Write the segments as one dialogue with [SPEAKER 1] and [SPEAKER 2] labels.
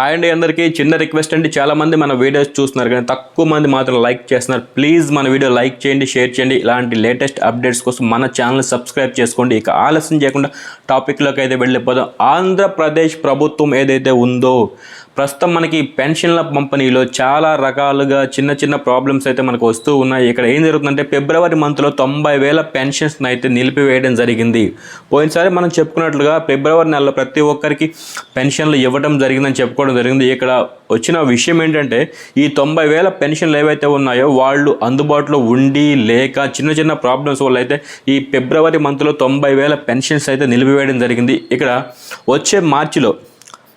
[SPEAKER 1] Hi అండి అందరికీ. చిన్న రిక్వెస్ట్ అండి. చాలా మంది మన వీడియోస్ చూస్తున్నారు కానీ తక్కువ మంది మాత్రం లైక్ చేస్తున్నారు. ప్లీజ్ మన వీడియో లైక్ చేయండి షేర్ చేయండి. ఇలాంటి లేటెస్ట్ అప్డేట్స్ కోసం మన ఛానల్ సబ్స్క్రైబ్ చేసుకోండి. ఇక ఆలస్యం చేయకుండా టాపిక్లోకి అయితే వెళ్ళిపోదాం. ఆంధ్రప్రదేశ్ ప్రభుత్వం ఏదైతే ఉందో ప్రస్తుతం మనకి పెన్షన్ల పంపిణీలో చాలా రకాలుగా చిన్న చిన్న ప్రాబ్లమ్స్ అయితే మనకు వస్తూ ఉన్నాయి. ఇక్కడ ఏం జరుగుతుందంటే ఫిబ్రవరి మంత్లో తొంభై వేల పెన్షన్స్ని అయితే నిలిపివేయడం జరిగింది. పోయినసారి మనం చెప్పుకున్నట్లుగా ఫిబ్రవరి నెలలో ప్రతి ఒక్కరికి పెన్షన్లు ఇవ్వడం జరిగిందని చెప్పుకోవడం జరిగింది. ఇక్కడ వచ్చిన విషయం ఏంటంటే ఈ తొంభై వేల పెన్షన్లు ఏవైతే ఉన్నాయో వాళ్ళు అందుబాటులో ఉండి లేక చిన్న చిన్న ప్రాబ్లమ్స్ వల్ల అయితే ఈ ఫిబ్రవరి మంత్లో తొంభై వేల పెన్షన్స్ అయితే నిలిపివేయడం జరిగింది. ఇక్కడ వచ్చే మార్చిలో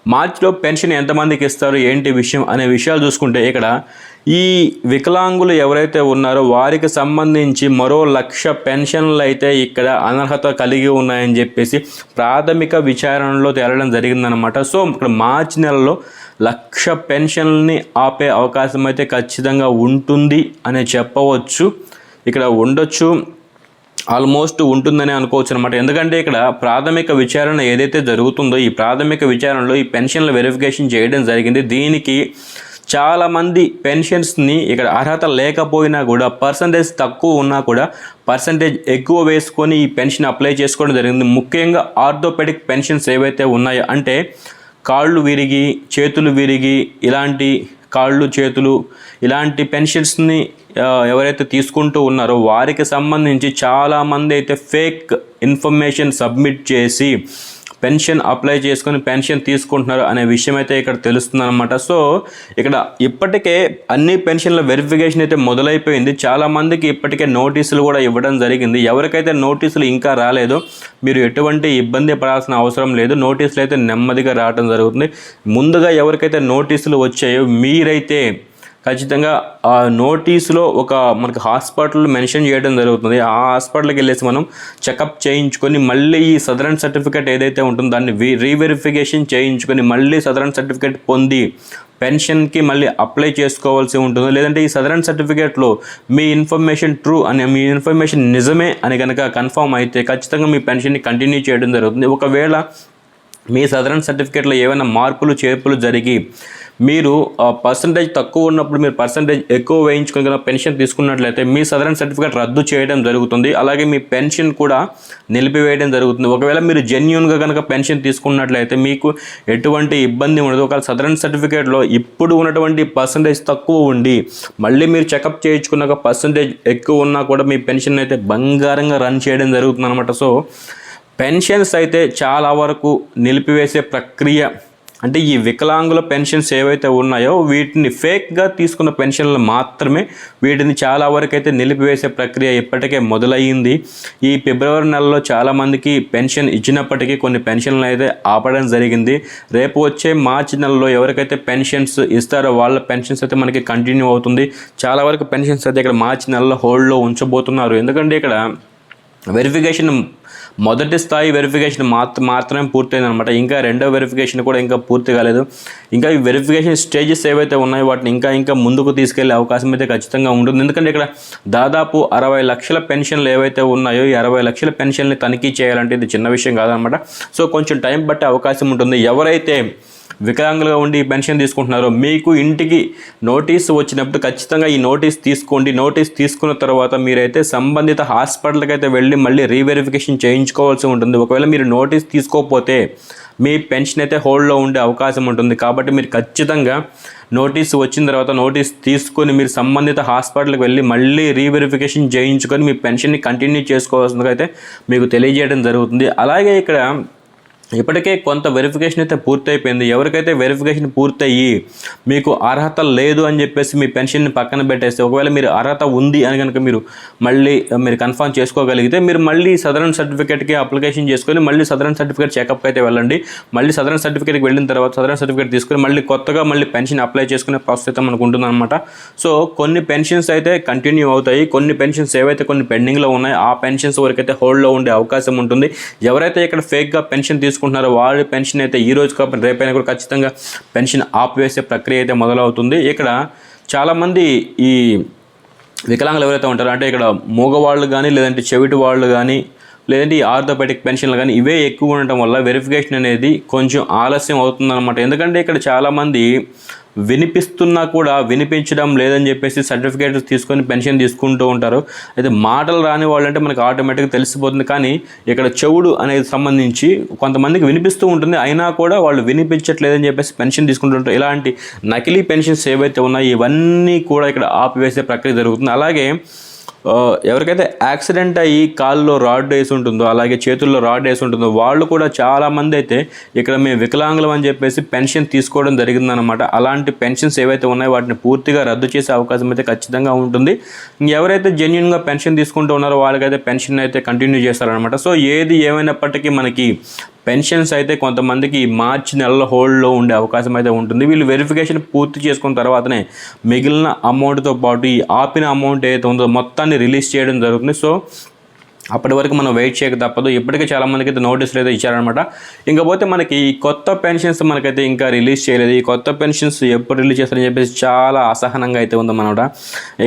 [SPEAKER 1] మార్చిలో పెన్షన్ ఎంతమందికి ఇస్తారు ఏంటి విషయం అనే విషయాలు చూసుకుంటే ఇక్కడ ఈ వికలాంగులు ఎవరైతే ఉన్నారో వారికి సంబంధించి మరో లక్ష పెన్షన్లు అయితే ఇక్కడ అనర్హత కలిగి ఉన్నాయని చెప్పేసి ప్రాథమిక విచారణలో తేలడం జరిగిందనమాట సో ఇక్కడ మార్చి నెలలో లక్ష పెన్షన్ని ఆపే అవకాశం అయితే ఖచ్చితంగా ఉంటుంది అని చెప్పవచ్చు. ఇక్కడ ఉండొచ్చు. ఆల్మోస్ట్ ఉంటుందని అనుకోవచ్చు అనమాట ఎందుకంటే ఇక్కడ ప్రాథమిక విచారణ ఏదైతే జరుగుతుందో ఈ ప్రాథమిక విచారణలో ఈ పెన్షన్ల వెరిఫికేషన్ చేయడం జరిగింది. దీనికి చాలామంది పెన్షన్స్ని ఇక్కడ అర్హత లేకపోయినా కూడా పర్సంటేజ్ తక్కువ ఉన్నా కూడా పర్సంటేజ్ ఎక్కువ వేసుకొని ఈ పెన్షన్ అప్లై చేసుకోవడం జరిగింది. ముఖ్యంగా ఆర్థోపెడిక్ పెన్షన్స్ ఏవైతే ఉన్నాయో అంటే కాళ్ళు విరిగి చేతులు విరిగి ఇలాంటి కాళ్ళు చేతులు ఇలాంటి పెన్షన్స్ని ఎవరైతే తీసుకుంటూ ఉన్నారో వారికి సంబంధించి చాలామంది అయితే ఫేక్ ఇన్ఫర్మేషన్ సబ్మిట్ చేసి పెన్షన్ అప్లై చేసుకొని పెన్షన్ తీసుకుంటున్నారు అనే విషయం అయితే ఇక్కడ తెలుస్తుంది అనమాట సో ఇక్కడ ఇప్పటికే అన్ని పెన్షన్ల వెరిఫికేషన్ అయితే మొదలైపోయింది. చాలామందికి ఇప్పటికే నోటీసులు కూడా ఇవ్వడం జరిగింది. ఎవరికైతే నోటీసులు ఇంకా రాలేదో మీరు ఎటువంటి ఇబ్బంది పడాల్సిన అవసరం లేదు. నోటీసులు అయితే నెమ్మదిగా రావడం జరుగుతుంది. ముందుగా ఎవరికైతే నోటీసులు వచ్చాయో మీరైతే ఖచ్చితంగా ఆ నోటీసులో ఒక మనకి హాస్పిటల్ మెన్షన్ చేయడం జరుగుతుంది. ఆ హాస్పిటల్కి వెళ్ళేసి మనం చెకప్ చేయించుకొని మళ్ళీ ఈ సదరన్ సర్టిఫికేట్ ఏదైతే ఉంటుందో దాన్ని రీవెరిఫికేషన్ చేయించుకొని మళ్ళీ సదరన్ సర్టిఫికేట్ పొంది పెన్షన్కి మళ్ళీ అప్లై చేసుకోవాల్సి ఉంటుంది లేదంటే ఈ సదరన్ సర్టిఫికేట్లో మీ ఇన్ఫర్మేషన్ ట్రూ అని మీ ఇన్ఫర్మేషన్ నిజమే అని కనుక కన్ఫర్మ్ అయితే ఖచ్చితంగా మీ పెన్షన్ని కంటిన్యూ చేయడం జరుగుతుంది. ఒకవేళ మీ సదరన్ సర్టిఫికేట్లో ఏమైనా మార్పులు చేర్పులు జరిగి మీరు పర్సంటేజ్ తక్కువ ఉన్నప్పుడు మీరు పర్సంటేజ్ ఎక్కువ వేయించుకుని పెన్షన్ తీసుకున్నట్లయితే మీ సదరన్ సర్టిఫికేట్ రద్దు చేయడం జరుగుతుంది. అలాగే మీ పెన్షన్ కూడా నిలిపివేయడం జరుగుతుంది. ఒకవేళ మీరు జెన్యున్గా కనుక పెన్షన్ తీసుకున్నట్లయితే మీకు ఎటువంటి ఇబ్బంది ఉండదు. ఒకవేళ సదరన్ సర్టిఫికేట్లో ఇప్పుడు ఉన్నటువంటి పర్సంటేజ్ తక్కువ ఉండి మళ్ళీ మీరు చెకప్ చేయించుకున్నాక పర్సంటేజ్ ఎక్కువ ఉన్నా కూడా మీ పెన్షన్ అయితే బంగారంగా రన్ చేయడం జరుగుతుంది అనమాట సో పెన్షన్స్ అయితే చాలా వరకు నిలిపివేసే ప్రక్రియ అంటే ఈ వికలాంగుల పెన్షన్స్ ఏవైతే ఉన్నాయో వీటిని ఫేక్గా తీసుకున్న పెన్షన్లు మాత్రమే వీటిని చాలా వరకు అయితే నిలిపివేసే ప్రక్రియ ఇప్పటికే మొదలయ్యింది. ఈ ఫిబ్రవరి నెలలో చాలామందికి పెన్షన్ ఇచ్చినప్పటికీ కొన్ని పెన్షన్లు అయితే ఆపడం జరిగింది. రేపు వచ్చే మార్చి నెలలో ఎవరికైతే పెన్షన్స్ ఇస్తారో వాళ్ళ పెన్షన్స్ అయితే మనకి కంటిన్యూ అవుతుంది. చాలా వరకు పెన్షన్స్ అయితే ఇక్కడ మార్చి నెలలో హోల్డ్లో ఉంచబోతున్నారు. ఎందుకంటే ఇక్కడ వెరిఫికేషన్ మొదటి స్థాయి వెరిఫికేషన్ మాత్ర మాత్రమే పూర్తయింది అనమాట ఇంకా రెండో వెరిఫికేషన్ కూడా ఇంకా పూర్తి కాలేదు. ఇంకా ఈ వెరిఫికేషన్ స్టేజెస్ ఏవైతే ఉన్నాయో వాటిని ఇంకా ఇంకా ముందుకు తీసుకెళ్ళే అవకాశం అయితే ఖచ్చితంగా ఉంటుంది. ఎందుకంటే ఇక్కడ దాదాపు అరవై లక్షల పెన్షన్లు ఏవైతే ఉన్నాయో ఈ అరవై లక్షల పెన్షన్ని తనిఖీ చేయాలంటే ఇది చిన్న విషయం కాదనమాట సో కొంచెం టైం పట్టే అవకాశం ఉంటుంది. ఎవరైతే వికలాంగులుగా ఉండి పెన్షన్ తీసుకుంటున్నారో మీకు ఇంటికి నోటీస్ వచ్చినప్పుడు ఖచ్చితంగా ఈ నోటీస్ తీసుకోండి. నోటీస్ తీసుకున్న తర్వాత మీరైతే సంబంధిత హాస్పిటల్కి అయితే వెళ్ళి మళ్ళీ రీవెరిఫికేషన్ చేయించుకోవాల్సి ఉంటుంది. ఒకవేళ మీరు నోటీస్ తీసుకోకపోతే మీ పెన్షన్ అయితే హోల్డ్లో ఉండే అవకాశం ఉంటుంది. కాబట్టి మీరు ఖచ్చితంగా నోటీస్ వచ్చిన తర్వాత నోటీస్ తీసుకొని మీరు సంబంధిత హాస్పిటల్కి వెళ్ళి మళ్ళీ రీవెరిఫికేషన్ చేయించుకొని మీ పెన్షన్ని కంటిన్యూ చేసుకోవాల్సిందిగా అయితే మీకు తెలియజేయడం జరుగుతుంది. అలాగే ఇక్కడ ఇప్పటికే కొంత వెరిఫికేషన్ అయితే పూర్తయిపోయింది. ఎవరికైతే వెరిఫికేషన్ పూర్తయ్యి మీకు అర్హత లేదు అని చెప్పేసి మీ పెన్షన్ని పక్కన పెట్టేస్తే ఒకవేళ మీరు అర్హత ఉంది అని కనుక మీరు మళ్ళీ మీరు కన్ఫర్మ్ చేసుకోగలిగితే మీరు మళ్ళీ సదరన్ సర్టిఫికేట్కి అప్లికేషన్ చేసుకొని మళ్ళీ సదరన్ సర్టిఫికేట్ చెకప్ అయితే వెళ్ళండి. మళ్ళీ సదరన్ సర్టిఫికేట్కి వెళ్ళిన తర్వాత సదరన్ సర్టిఫికేట్ తీసుకొని మళ్ళీ కొత్తగా మళ్ళీ పెన్షన్ అప్లై చేసుకునే ప్రాసెస్ అయితే మనకు ఉంటుందన్నమాట. సో కొన్ని పెన్షన్స్ అయితే కంటిన్యూ అవుతాయి. కొన్ని పెన్షన్స్ ఏవైతే కొన్ని పెండింగ్లో ఉన్నాయో ఆ పెన్షన్స్ వరకు అయితే హోల్డ్లో ఉండే అవకాశం ఉంటుంది. ఎవరైతే ఇక్కడ ఫేక్గా పెన్షన్ తీసుకుంటున్నారో వారి పెన్షన్ అయితే ఈ రోజు కాకపోతే రేపైనా కూడా ఖచ్చితంగా పెన్షన్ ఆపివేసే ప్రక్రియ అయితే మొదలవుతుంది. ఇక్కడ చాలామంది ఈ వికలాంగులు ఎవరైతే ఉంటారో అంటే ఇక్కడ మూగవాళ్ళు కానీ లేదంటే చెవిటి వాళ్ళు కానీ లేదంటే ఈ ఆర్థోపెటిక్ పెన్షన్లు కానీ ఇవే ఎక్కువ ఉండటం వల్ల వెరిఫికేషన్ అనేది కొంచెం ఆలస్యం అవుతుందన్నమాట. ఎందుకంటే ఇక్కడ చాలామంది వినిపిస్తున్నా కూడా వినిపించడం లేదని చెప్పేసి సర్టిఫికేట్ తీసుకొని పెన్షన్ తీసుకుంటూ ఉంటారు. అయితే మాటలు రాని వాళ్ళంటే మనకు ఆటోమేటిక్గా తెలిసిపోతుంది. కానీ ఇక్కడ చెవుడు అనేది సంబంధించి కొంతమందికి వినిపిస్తూ ఉంటుంది. అయినా కూడా వాళ్ళు వినిపించట్లేదని చెప్పేసి పెన్షన్ తీసుకుంటుంటారు ఇలాంటి నకిలీ పెన్షన్స్ ఏవైతే ఉన్నాయో ఇవన్నీ కూడా ఇక్కడ ఆపివేసే ప్రక్రియ జరుగుతుంది. అలాగే ఎవరికైతే యాక్సిడెంట్ అయ్యి కాల్లో రాడ్ వేసి ఉంటుందో అలాగే చేతుల్లో రాడ్ వేసి ఉంటుందో వాళ్ళు కూడా చాలామంది అయితే ఇక్కడ మేము వికలాంగులం అని చెప్పేసి పెన్షన్ తీసుకోవడం జరిగిందనమాట అలాంటి పెన్షన్స్ ఏవైతే ఉన్నాయో వాటిని పూర్తిగా రద్దు చేసే అవకాశం అయితే ఖచ్చితంగా ఉంటుంది. ఎవరైతే జెన్యున్గా పెన్షన్ తీసుకుంటూ ఉన్నారో వాళ్ళకైతే పెన్షన్ అయితే కంటిన్యూ చేస్తారనమాట సో ఏది ఏమైనప్పటికీ మనకి పెన్షన్స్ అయితే కొంతమందికి మార్చి నెలలో హోల్డ్లో ఉండే అవకాశం అయితే ఉంటుంది. వీళ్ళు వెరిఫికేషన్ పూర్తి చేసుకున్న తర్వాతనే మిగిలిన అమౌంట్తో పాటు ఈ ఆపిన అమౌంట్ ఏదైతే ఉందో మొత్తాన్ని రిలీజ్ చేయడం జరుగుతుంది. సో అప్పటి వరకు మనం వెయిట్ చేయక తప్పదు. ఇప్పటికే చాలా మందికి అయితే నోటీసులు అయితే ఇచ్చారనమాట ఇంకపోతే మనకి ఈ కొత్త పెన్షన్స్ మనకైతే ఇంకా రిలీజ్ చేయలేదు. ఈ కొత్త పెన్షన్స్ ఎప్పుడు రిలీజ్ చేస్తారని చెప్పేసి చాలా అసహనంగా అయితే ఉందన్నమాట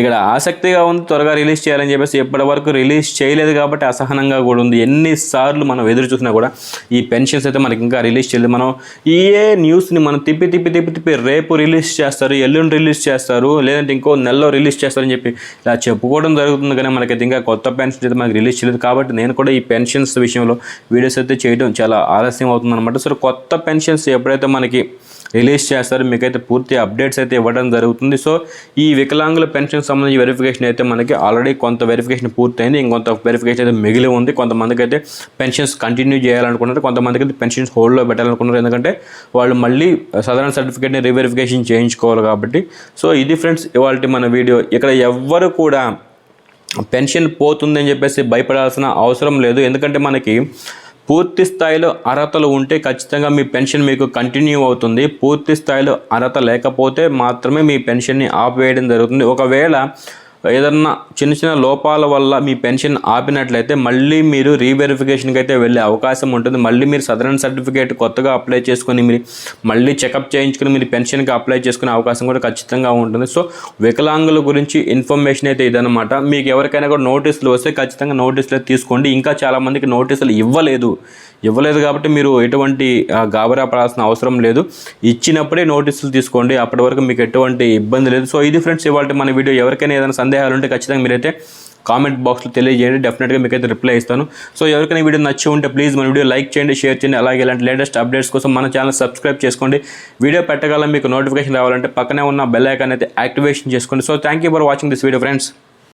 [SPEAKER 1] ఇక్కడ ఆసక్తిగా ఉంది త్వరగా రిలీజ్ చేయాలని చెప్పేసి ఎప్పటి వరకు రిలీజ్ చేయలేదు కాబట్టి అసహనంగా కూడా ఉంది. ఎన్నిసార్లు మనం ఎదురు చూసినా కూడా ఈ పెన్షన్స్ అయితే మనకి ఇంకా రిలీజ్ చేయలేదు. మనం ఏ న్యూస్ని మనం తిప్పి తిప్పి తిప్పి తిప్పి రేపు రిలీజ్ చేస్తారు ఎల్లుండి రిలీజ్ చేస్తారు లేదంటే ఇంకో నెలలో రిలీజ్ చేస్తారని చెప్పి ఇలా చెప్పుకోవడం జరుగుతుంది కానీ మనకైతే ఇంకా కొత్త పెన్షన్ అయితే మనకి రిలీజ్ చేయలేదు కాబట్టి నేను కూడా ఈ పెన్షన్స్ విషయంలో వీడియోస్ అయితే చేయడం చాలా ఆలస్యం అవుతుందన్నమాట. సో కొత్త పెన్షన్స్ ఎప్పుడైతే మనకి రిలీజ్ చేస్తారో మీకైతే పూర్తి అప్డేట్స్ అయితే ఇవ్వడం జరుగుతుంది. సో ఈ వికలాంగుల పెన్షన్ సంబంధించి వెరిఫికేషన్ అయితే మనకి ఆల్రెడీ కొంత వెరిఫికేషన్ పూర్తయింది. ఇంకొంత వెరిఫికేషన్ అయితే మిగిలి ఉంది. కొంతమందికి అయితే పెన్షన్స్ కంటిన్యూ చేయాలనుకున్నారు కొంతమందికి అయితే పెన్షన్స్ హోల్డ్లో పెట్టాలనుకున్నారు ఎందుకంటే వాళ్ళు మళ్ళీ సాధారణ సర్టిఫికేట్ని రీవెరిఫికేషన్ చేయించుకోవాలి కాబట్టి. సో ఇది ఫ్రెండ్స్ ఇవాళ మన వీడియో. ఇక్కడ ఎవ్వరు కూడా పెన్షన్ పోతుందని చెప్పేసి భయపడాల్సిన అవసరం లేదు. ఎందుకంటే మనకి పూర్తి స్థాయిలో అర్హతలు ఉంటే ఖచ్చితంగా మీ పెన్షన్ మీకు కంటిన్యూ అవుతుంది. పూర్తి స్థాయిలో అర్హత లేకపోతే మాత్రమే మీ పెన్షన్ని ఆపివేయడం జరుగుతుంది. ఒకవేళ ఏదన్నా చిన్న చిన్న లోపాల వల్ల మీ పెన్షన్ ఆపినట్లయితే మళ్ళీ మీరు రీవెరిఫికేషన్కి అయితే వెళ్ళే అవకాశం ఉంటుంది. మళ్ళీ మీరు సదరన్ సర్టిఫికేట్ కొత్తగా అప్లై చేసుకొని మీరు మళ్ళీ చెకప్ చేయించుకుని మీరు పెన్షన్కి అప్లై చేసుకునే అవకాశం కూడా ఖచ్చితంగా ఉంటుంది. సో వికలాంగుల గురించి ఇన్ఫర్మేషన్ అయితే ఇదనమాట మీకు ఎవరికైనా కూడా నోటీసులు వస్తే ఖచ్చితంగా నోటీసులు తీసుకోండి. ఇంకా చాలామందికి నోటీసులు ఇవ్వలేదు. ఇవ్వలేదు కాబట్టి మీరు ఎటువంటి గాబరా పడాల్సిన అవసరం లేదు. ఇచ్చినప్పుడే నోటీసులు తీసుకోండి. అప్పటి వరకు మీకు ఎటువంటి ఇబ్బంది లేదు. సో ఇది ఫ్రెండ్స్ ఇవాళ మన వీడియో. ఎవరికైనా ఏదైనా సందేహాలు ఉంటే ఖచ్చితంగా మీరైతే కామెంట్ బాక్స్లో తెలియజేయండి. డెఫినెట్గా మీకైతే రిప్లై ఇస్తాను. సో ఎవరికైనా వీడియో నచ్చి ఉంటే ప్లీజ్ మన వీడియో లైక్ చేయండి షేర్ చేయండి. అలాగే ఇలాంటి లేటెస్ట్ అప్డేట్స్ కోసం మన ఛానల్ సబ్స్క్రైబ్ చేసుకోండి. వీడియో పెట్టగల మీకు నోటిఫికేషన్ రావాలంటే పక్కనే ఉన్న బెల్ ఐకాన్ అయితే యాక్టివేషన్ చేసుకోండి. So thank you for watching this video friends